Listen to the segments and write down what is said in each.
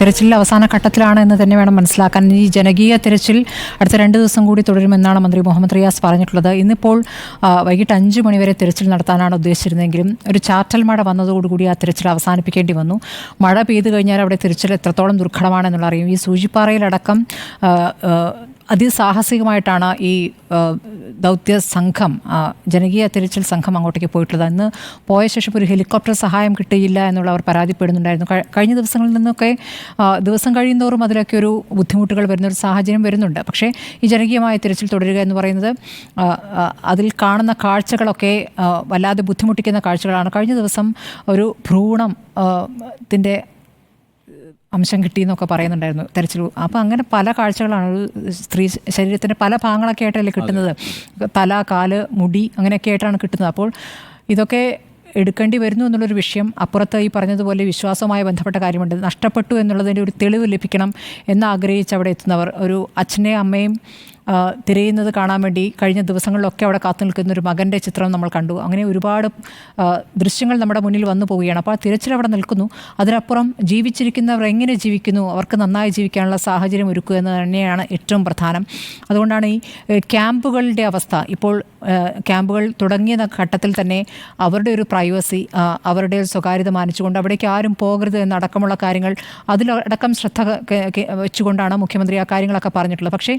തെരച്ചിൽ അവസാന ഘട്ടത്തിലാണ് എന്ന് തന്നെ വേണം മനസ്സിലാക്കാൻ. ഈ ജനകീയ തെരച്ചിൽ അടുത്ത രണ്ട് ദിവസം കൂടി തുടരുമെന്നാണ് മന്ത്രി മുഹമ്മദ് റിയാസ് പറഞ്ഞിട്ടുള്ളത്. ഇന്നിപ്പോൾ വൈകിട്ട് അഞ്ച് മണിവരെ തെരച്ചിൽ നടത്താനാണ് ഉദ്ദേശിച്ചിരുന്നെങ്കിലും ഒരു ചാറ്റൽ മഴ വന്നതോടുകൂടി ആ തെരച്ചിൽ അവസാനിപ്പിക്കേണ്ടി വന്നു. മഴ പെയ്തു കഴിഞ്ഞാൽ അവിടെ തിരച്ചിൽ എത്രത്തോളം ദുർഘടമാണെന്നുള്ള അറിയും. ഈ സൂചിപ്പാറയിലടക്കം അതിസാഹസികമായിട്ടാണ് ഈ ദൗത്യ സംഘം ജനകീയ തിരച്ചിൽ സംഘം അങ്ങോട്ടേക്ക് പോയിട്ടുള്ളത്. അന്ന് പോയ ശേഷം ഒരു ഹെലികോപ്റ്റർ സഹായം കിട്ടിയില്ല എന്നുള്ള അവർ പരാതിപ്പെടുന്നുണ്ടായിരുന്നു. കഴിഞ്ഞ ദിവസങ്ങളിൽ നിന്നൊക്കെ ദിവസം കഴിയുന്നതോറും അതിലൊക്കെ ഒരു ബുദ്ധിമുട്ടുകൾ വരുന്ന ഒരു സാഹചര്യം വരുന്നുണ്ട്. പക്ഷേ ഈ ജനകീയമായ തിരച്ചിൽ തുടരുക എന്ന് പറയുന്നത് അതിൽ കാണുന്ന കാഴ്ചകളൊക്കെ വല്ലാതെ ബുദ്ധിമുട്ടിക്കുന്ന കാഴ്ചകളാണ്. കഴിഞ്ഞ ദിവസം ഒരു ഭ്രൂണം ത്തിന്റെ അംശം കിട്ടി എന്നൊക്കെ പറയുന്നുണ്ടായിരുന്നു തെരച്ചിൽ. അപ്പോൾ അങ്ങനെ പല കാഴ്ചകളാണ് ഒരു സ്ത്രീ ശരീരത്തിന്റെ പല ഭാഗങ്ങളൊക്കെ ആയിട്ടല്ലേ കിട്ടുന്നത്. തല കാൽ മുടി അങ്ങനെയൊക്കെ ആയിട്ടാണ് കിട്ടുന്നത്. അപ്പോൾ ഇതൊക്കെ എടുക്കേണ്ടി വരുന്നു എന്നുള്ളൊരു വിഷയം അപ്പുറത്ത് ഈ പറഞ്ഞതുപോലെ വിശ്വാസവുമായി ബന്ധപ്പെട്ട കാര്യമുണ്ട്. നഷ്ടപ്പെട്ടു എന്നുള്ളതിന്റെ ഒരു തെളിവ് ലഭിക്കണം എന്ന് ആഗ്രഹിച്ച് അവിടെ എത്തുന്നവർ. ഒരു അച്ഛനെയും അമ്മയും തിരയുന്നത് കാണാൻ വേണ്ടി കഴിഞ്ഞ ദിവസങ്ങളിലൊക്കെ അവിടെ കാത്തു നിൽക്കുന്ന ഒരു മകന്റെ ചിത്രം നമ്മൾ കണ്ടു. അങ്ങനെ ഒരുപാട് ദൃശ്യങ്ങൾ നമ്മുടെ മുന്നിൽ വന്നു പോവുകയാണ്. അപ്പോൾ ആ തിരച്ചിൽ അവിടെ നിൽക്കുന്നു. അതിനപ്പുറം ജീവിച്ചിരിക്കുന്നവർ എങ്ങനെ ജീവിക്കുന്നു? അവർക്ക് നന്നായി ജീവിക്കാനുള്ള സാഹചര്യം ഒരുക്കുക എന്ന് തന്നെയാണ് ഏറ്റവും പ്രധാനം. അതുകൊണ്ടാണ് ഈ ക്യാമ്പുകളുടെ അവസ്ഥ. ഇപ്പോൾ ക്യാമ്പുകൾ തുടങ്ങിയ ഘട്ടത്തിൽ തന്നെ അവരുടെ ഒരു പ്രൈവസി അവരുടെ ഒരു സ്വകാര്യത മാനിച്ചുകൊണ്ട് അവിടേക്ക് ആരും പോകരുത് എന്നടക്കമുള്ള കാര്യങ്ങൾ അതിലടക്കം ശ്രദ്ധ വെച്ചുകൊണ്ടാണ് മുഖ്യമന്ത്രി ആ കാര്യങ്ങളൊക്കെ പറഞ്ഞിട്ടുള്ളത്. പക്ഷേ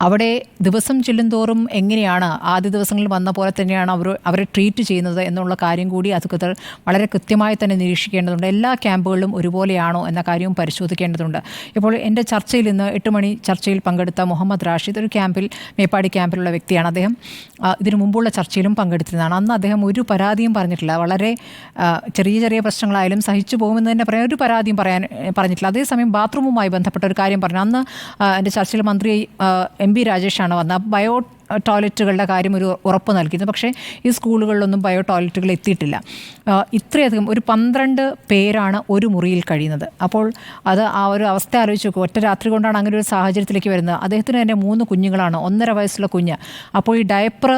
അവിടെ ദിവസം ചെല്ലുന്തോറും എങ്ങനെയാണ് ആദ്യ ദിവസങ്ങളിൽ വന്ന പോലെ തന്നെയാണ് അവർ അവരെ ട്രീറ്റ് ചെയ്യുന്നത് എന്നുള്ള കാര്യം കൂടി അധികൃതർ വളരെ കൃത്യമായി തന്നെ നിരീക്ഷിക്കേണ്ടതുണ്ട്. എല്ലാ ക്യാമ്പുകളിലും ഒരുപോലെയാണോ എന്ന കാര്യവും പരിശോധിക്കേണ്ടതുണ്ട്. ഇപ്പോൾ എന്റെ ചർച്ചയിൽ ഇന്ന് എട്ട് മണി ചർച്ചയിൽ പങ്കെടുത്ത മുഹമ്മദ് റാഷിദ് ഒരു ക്യാമ്പിൽ മേപ്പാടി ക്യാമ്പിലുള്ള വ്യക്തിയാണ് അദ്ദേഹം. ഇതിനു മുമ്പുള്ള ചർച്ചയിലും പങ്കെടുത്തിരുന്നതാണ്. അന്ന് അദ്ദേഹം ഒരു പരാതിയും പറഞ്ഞിട്ടില്ല. വളരെ ചെറിയ ചെറിയ പ്രശ്നങ്ങളായാലും സഹിച്ചു പോകുമെന്ന് തന്നെ പറയാൻ ഒരു പരാതിയും പറയാൻ പറഞ്ഞിട്ടില്ല. അതേസമയം ബാത്റൂമുമായി ബന്ധപ്പെട്ട ഒരു കാര്യം പറഞ്ഞു. അന്ന് എന്റെ ചർച്ചയിൽ മന്ത്രി എം ബി രാജേഷാണ് വന്നത്. ബയോ ടോയ്ലറ്റുകളുടെ കാര്യം ഒരു ഉറപ്പ് നൽകിയിരുന്നു. പക്ഷേ ഈ സ്കൂളുകളിലൊന്നും ബയോ ടോയ്ലറ്റുകൾ എത്തിയിട്ടില്ല. ഇത്രയധികം ഒരു പന്ത്രണ്ട് പേരാണ് ഒരു മുറിയിൽ കഴിയുന്നത്. അപ്പോൾ അത് ആ ഒരു അവസ്ഥ ആലോചിച്ച് നോക്കും. ഒറ്റ രാത്രി കൊണ്ടാണ് അങ്ങനെ ഒരു സാഹചര്യത്തിലേക്ക് വരുന്നത്. അദ്ദേഹത്തിന് തന്നെ മൂന്ന് കുഞ്ഞുങ്ങളാണ്. ഒന്നര വയസ്സുള്ള കുഞ്ഞ്. അപ്പോൾ ഈ ഡയപ്പർ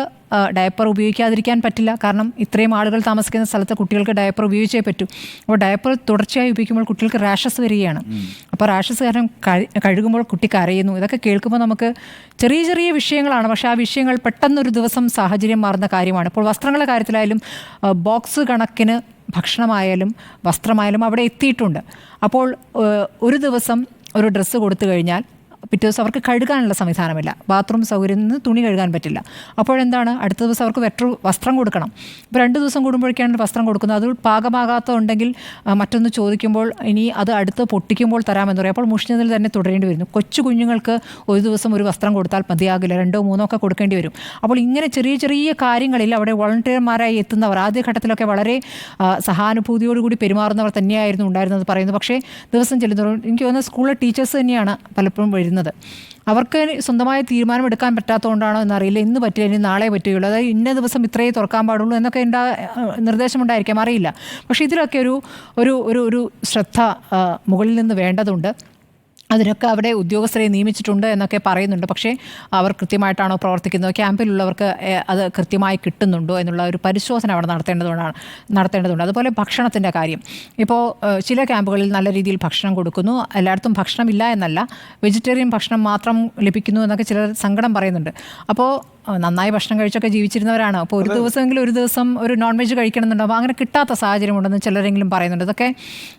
ഡയപ്പർ ഉപയോഗിക്കാതിരിക്കാൻ പറ്റില്ല. കാരണം ഇത്രയും ആളുകൾ താമസിക്കുന്ന സ്ഥലത്ത് കുട്ടികൾക്ക് ഡയപ്പർ ഉപയോഗിച്ചേ പറ്റൂ. അപ്പോൾ ഡയപ്പർ തുടർച്ചയായി ഉപയോഗിക്കുമ്പോൾ കുട്ടികൾക്ക് റാഷസ് വരികയാണ്. അപ്പോൾ റാഷസ് കാരണം കഴുകുമ്പോൾ കുട്ടി കരയുന്നു. ഇതൊക്കെ കേൾക്കുമ്പോൾ നമുക്ക് ചെറിയ ചെറിയ വിഷയങ്ങളാണ്. പക്ഷേ ആ വിഷയങ്ങൾ പെട്ടെന്നൊരു ദിവസം സാഹചര്യം മാറുന്ന കാര്യമാണ്. ഇപ്പോൾ വസ്ത്രങ്ങളുടെ കാര്യത്തിലായാലും ബോക്സ് കണക്കിന് ഭക്ഷണമായാലും വസ്ത്രമായാലും അവിടെ എത്തിയിട്ടുണ്ട്. അപ്പോൾ ഒരു ദിവസം ഒരു ഡ്രസ്സ് കൊടുത്തു കഴിഞ്ഞാൽ പിറ്റേ ദിവസം അവർക്ക് കഴുകാനുള്ള സംവിധാനമില്ല. ബാത്റൂം സൗകര്യം നിന്ന് തുണി കഴുകാൻ പറ്റില്ല. അപ്പോഴെന്താണ്? അടുത്ത ദിവസം അവർക്ക് വെറ്റർ വസ്ത്രം കൊടുക്കണം. ഇപ്പോൾ രണ്ട് ദിവസം കൂടുമ്പോഴേക്കാണ് വസ്ത്രം കൊടുക്കുന്നത്. അത് പാകമാകാത്തതുണ്ടെങ്കിൽ മറ്റൊന്ന് ചോദിക്കുമ്പോൾ ഇനി അത് അടുത്ത് പൊട്ടിക്കുമ്പോൾ തരാമെന്ന് പറയും. അപ്പോൾ മുഷിഞ്ഞതിൽ തന്നെ തുടരേണ്ടി വരുന്നു. കൊച്ചു കുഞ്ഞുങ്ങൾക്ക് ഒരു ദിവസം ഒരു വസ്ത്രം കൊടുത്താൽ മതിയാകില്ല. രണ്ടോ മൂന്നോ ഒക്കെ കൊടുക്കേണ്ടി വരും. അപ്പോൾ ഇങ്ങനെ ചെറിയ ചെറിയ കാര്യങ്ങളിൽ അവിടെ വോളണ്ടിയർമാരായി എത്തുന്നവർ ആദ്യഘട്ടത്തിലൊക്കെ വളരെ സഹാനുഭൂതിയോടുകൂടി പെരുമാറുന്നവർ തന്നെയായിരുന്നു ഉണ്ടായിരുന്നത് പറയുന്നത്. പക്ഷേ ദിവസം ചെല്ലുന്നവർ എനിക്ക് തോന്നുന്നത് സ്കൂളിലെ ടീച്ചേഴ്സ് തന്നെയാണ് പലപ്പോഴും വരുന്നത് അവർക്ക് സ്വന്തമായ തീരുമാനമെടുക്കാൻ പറ്റാത്തതുകൊണ്ടാണോ എന്നറിയില്ല. ഇന്ന് പറ്റില്ല ഇനി നാളെ പറ്റുകയുള്ളൂ. അതായത് ഇന്ന ദിവസം ഇത്രയേ തുറക്കാൻ പാടുള്ളൂ എന്നൊക്കെ ഉണ്ടാ നിർദ്ദേശമുണ്ടായിരിക്കാം. അറിയില്ല. പക്ഷേ ഇതിലൊക്കെ ഒരു ഒരു ഒരു ഒരു ശ്രദ്ധ മുകളിൽ നിന്ന് വേണ്ടതുണ്ട്. അതിനൊക്കെ അവിടെ ഉദ്യോഗസ്ഥരെ നിയമിച്ചിട്ടുണ്ട് എന്നൊക്കെ പറയുന്നുണ്ട്. പക്ഷേ അവർ കൃത്യമായിട്ടാണോ പ്രവർത്തിക്കുന്നത്? ക്യാമ്പിലുള്ളവർക്ക് അത് കൃത്യമായി കിട്ടുന്നുണ്ടോ എന്നുള്ള ഒരു പരിശോധന അവിടെ നടത്തേണ്ടതുകൊണ്ടാണ് നടത്തേണ്ടതുണ്ട്. അതുപോലെ ഭക്ഷണത്തിന്റെ കാര്യം. ഇപ്പോൾ ചില ക്യാമ്പുകളിൽ നല്ല രീതിയിൽ ഭക്ഷണം കൊടുക്കുന്നു. എല്ലായിടത്തും ഭക്ഷണമില്ല എന്നല്ല. വെജിറ്റേറിയൻ ഭക്ഷണം മാത്രം ലഭിക്കുന്നു എന്നൊക്കെ ചിലർ സങ്കടം പറയുന്നുണ്ട്. അപ്പോൾ നന്നായി ഭക്ഷണം കഴിച്ചൊക്കെ ജീവിച്ചിരുന്നവരാണ്. അപ്പോൾ ഒരു ദിവസമെങ്കിലും ഒരു ദിവസം ഒരു നോൺ വെജ് കഴിക്കണമെന്നുണ്ടോ? അപ്പോൾ അങ്ങനെ കിട്ടാത്ത സാഹചര്യമുണ്ടെന്ന് ചിലരെങ്കിലും പറയുന്നുണ്ട്. ഇതൊക്കെ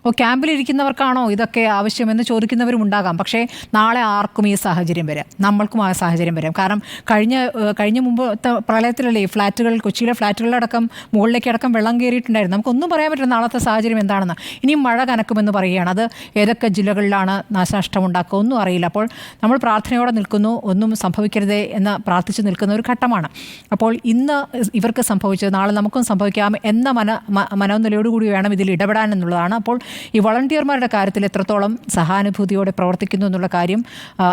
ഓ ക്യാമ്പിലിരിക്കുന്നവർക്കാണോ ഇതൊക്കെ ആവശ്യമെന്ന് ചോദിക്കുന്നവരും ഉണ്ടാകാം. പക്ഷേ നാളെ ആർക്കും ഈ സാഹചര്യം വരാം. നമ്മൾക്കും ആ സാഹചര്യം വരാം. കാരണം കഴിഞ്ഞ കഴിഞ്ഞ മുമ്പത്തെ പ്രളയത്തിലല്ലേ ഈ ഫ്ലാറ്റുകൾ കൊച്ചിയിലെ ഫ്ലാറ്റുകളിലടക്കം മുകളിലേക്ക് അടക്കം വെള്ളം കയറിയിട്ടുണ്ടായിരുന്നു. നമുക്കൊന്നും പറയാൻ പറ്റില്ല നാളത്തെ സാഹചര്യം എന്താണെന്ന്. ഇനിയും മഴ കനക്കുമെന്ന് പറയുകയാണ്. അത് ഏതൊക്കെ ജില്ലകളിലാണ് നാശനഷ്ടം ഉണ്ടാക്കുക ഒന്നും അറിയില്ല. അപ്പോൾ നമ്മൾ പ്രാർത്ഥനയോടെ നിൽക്കുന്നു. ഒന്നും സംഭവിക്കരുതേ എന്ന് പ്രാർത്ഥിച്ച് നിൽക്കുന്ന ഒരു ഘട്ടമാണ്. അപ്പോൾ ഇന്ന് ഇവർക്ക് സംഭവിച്ചത് നാളെ നമുക്കും സംഭവിക്കാം എന്ന മന മനോനിലയോടുകൂടി വേണം ഇതിൽ ഇടപെടാൻ എന്നുള്ളതാണ്. അപ്പോൾ ഈ വളണ്ടിയർമാരുടെ കാര്യത്തിൽ എത്രത്തോളം സഹാനുഭൂതിയോടെ പ്രവർത്തിക്കുന്നു എന്നുള്ള കാര്യം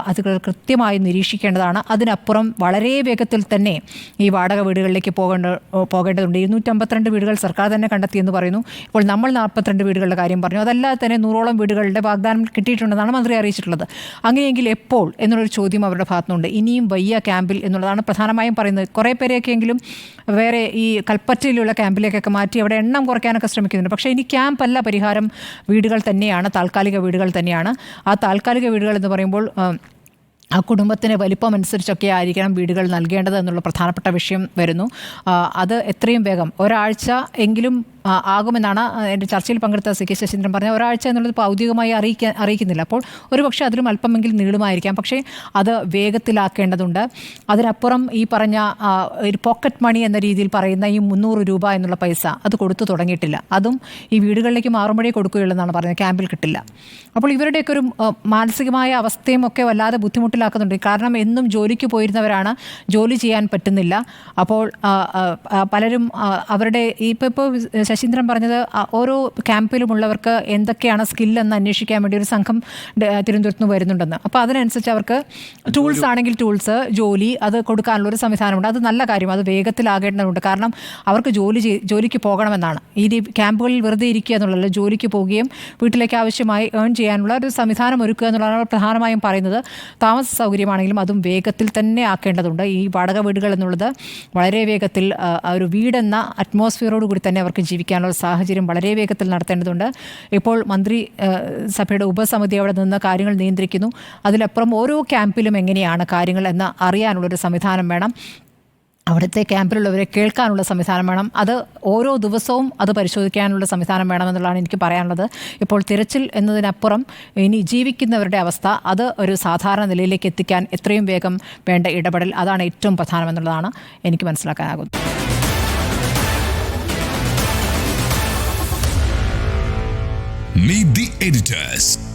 അത് കൃത്യമായി നിരീക്ഷിക്കേണ്ടതാണ്. അതിനപ്പുറം വളരെ വേഗത്തിൽ തന്നെ ഈ വാടക വീടുകളിലേക്ക് പോകേണ്ട പോകേണ്ടതുണ്ട്. ഇരുന്നൂറ്റമ്പത്തിരണ്ട് വീടുകൾ സർക്കാർ തന്നെ കണ്ടെത്തിയെന്ന് പറയുന്നു. ഇപ്പോൾ നമ്മൾ നാൽപ്പത്തിരണ്ട് വീടുകളുടെ കാര്യം പറഞ്ഞു. അതല്ലാതെ തന്നെ നൂറോളം വീടുകളുടെ വാഗ്ദാനം കിട്ടിയിട്ടുണ്ടെന്നാണ് മന്ത്രി അറിയിച്ചിട്ടുള്ളത്. അങ്ങനെയെങ്കിൽ എപ്പോൾ? എന്നുള്ളൊരു ചോദ്യം അവരുടെ ഭാഗത്തുനിന്നുണ്ട്. ഇനിയും വയ്യ ക്യാമ്പിൽ എന്നുള്ളതാണ് പ്രധാന പ്രധാനമായും പറയുന്നത്. കുറേ പേരെയൊക്കെയെങ്കിലും വേറെ ഈ കൽപ്പറ്റയിലുള്ള ക്യാമ്പിലേക്കൊക്കെ മാറ്റി അവിടെ എണ്ണം കുറയ്ക്കാനൊക്കെ ശ്രമിക്കുന്നുണ്ട്. പക്ഷേ ഇനി ക്യാമ്പല്ല പരിഹാരം വീടുകൾ തന്നെയാണ് താൽക്കാലിക വീടുകൾ തന്നെയാണ്. ആ താൽക്കാലിക വീടുകൾ എന്ന് പറയുമ്പോൾ ആ, കുടുംബത്തിന് വലിപ്പം അനുസരിച്ചൊക്കെ ആയിരിക്കണം വീടുകൾ നൽകേണ്ടത് എന്നുള്ള പ്രധാനപ്പെട്ട വിഷയം വരുന്നു. അത് എത്രയും വേഗം ഒരാഴ്ച എങ്കിലും ആകുമെന്നാണ് എന്റെ ചർച്ചയിൽ പങ്കെടുത്ത സി കെ ശശീന്ദ്രൻ പറഞ്ഞത്. ഒരാഴ്ച എന്നുള്ളത് ഔദ്യോഗികമായി അറിയിക്കാൻ അറിയിക്കുന്നില്ല. അപ്പോൾ ഒരുപക്ഷെ അതിലും അല്പമെങ്കിലും നീളുമായിരിക്കാം. പക്ഷേ അത് വേഗത്തിലാക്കേണ്ടതുണ്ട്. അതിനപ്പുറം ഈ പറഞ്ഞ ഒരു പോക്കറ്റ് മണി എന്ന രീതിയിൽ പറയുന്ന ഈ മുന്നൂറ് രൂപ എന്നുള്ള പൈസ അത് കൊടുത്തു തുടങ്ങിയിട്ടില്ല. അതും ഈ വീടുകളിലേക്ക് മാറുമ്പോഴേ കൊടുക്കുകയുള്ളൂ എന്നാണ് പറയുന്നത് ക്യാമ്പിൽ കിട്ടില്ല. അപ്പോൾ ഇവരുടെയൊക്കെ ഒരു മാനസികമായ അവസ്ഥയും ഒക്കെ വല്ലാതെ ബുദ്ധിമുട്ടിലാക്കുന്നുണ്ട്. കാരണം എന്നും ജോലിക്ക് പോയിരുന്നവരാണ് ജോലി ചെയ്യാൻ പറ്റുന്നില്ല. അപ്പോൾ പലരും അവരുടെ ഇപ്പോൾ ഇപ്പോൾ ശശീന്ദ്രൻ പറഞ്ഞത് ഓരോ ക്യാമ്പിലുമുള്ളവർക്ക് എന്തൊക്കെയാണ് സ്കില്ലെന്ന് അന്വേഷിക്കാൻ വേണ്ടി ഒരു സംഘം തിരുവനന്തപുരത്ത് നിന്ന് വരുന്നുണ്ടെന്ന്. അപ്പോൾ അതിനനുസരിച്ച് അവർക്ക് ടൂൾസ് ആണെങ്കിൽ ടൂൾസ് ജോലി അത് കൊടുക്കാനുള്ള ഒരു സംവിധാനമുണ്ട്. അത് നല്ല കാര്യം അത് വേഗത്തിലാകേണ്ടതുണ്ട്. കാരണം അവർക്ക് ജോലി ജോലിക്ക് പോകണമെന്നാണ്. ഈ ക്യാമ്പുകളിൽ വെറുതെ ഇരിക്കുക എന്നുള്ളത് ജോലിക്ക് പോവുകയും വീട്ടിലേക്ക് ആവശ്യമായി ഏൺ ചെയ്യാനുള്ള ഒരു സംവിധാനം ഒരുക്കുക എന്നുള്ളതാണ് അവർ പ്രധാനമായും പറയുന്നത്. താമസ സൗകര്യമാണെങ്കിലും അതും വേഗത്തിൽ തന്നെ ആക്കേണ്ടതുണ്ട്. ഈ വാടക വീടുകൾ എന്നുള്ളത് വളരെ വേഗത്തിൽ ഒരു വീടെന്ന അറ്റ്മോസ്ഫിയറോട് കൂടി തന്നെ അവർക്ക് ജീവിക്കാനുള്ള സാഹചര്യം വളരെ വേഗത്തിൽ നടത്തേണ്ടതുണ്ട്. ഇപ്പോൾ മന്ത്രി സഭയുടെ ഉപസമിതി അവിടെ നിന്ന് കാര്യങ്ങൾ നിയന്ത്രിക്കുന്നു. അതിലപ്പുറം ഓരോ ക്യാമ്പിലും എങ്ങനെയാണ് കാര്യങ്ങൾ എന്ന് അറിയാനുള്ളൊരു സംവിധാനം വേണം. അവിടുത്തെ ക്യാമ്പിലുള്ളവരെ കേൾക്കാനുള്ള സംവിധാനം വേണം. അത് ഓരോ ദിവസവും അത് പരിശോധിക്കാനുള്ള സംവിധാനം വേണമെന്നുള്ളതാണ് എനിക്ക് പറയാനുള്ളത്. ഇപ്പോൾ തിരച്ചിൽ എന്നതിനപ്പുറം ഇനി ജീവിക്കുന്നവരുടെ അവസ്ഥ അത് ഒരു സാധാരണ നിലയിലേക്ക് എത്തിക്കാൻ എത്രയും വേഗം വേണ്ട ഇടപെടൽ അതാണ് ഏറ്റവും പ്രധാനമെന്നുള്ളതാണ് എനിക്ക് മനസ്സിലാക്കാനാകുന്നത്. Meet the editors.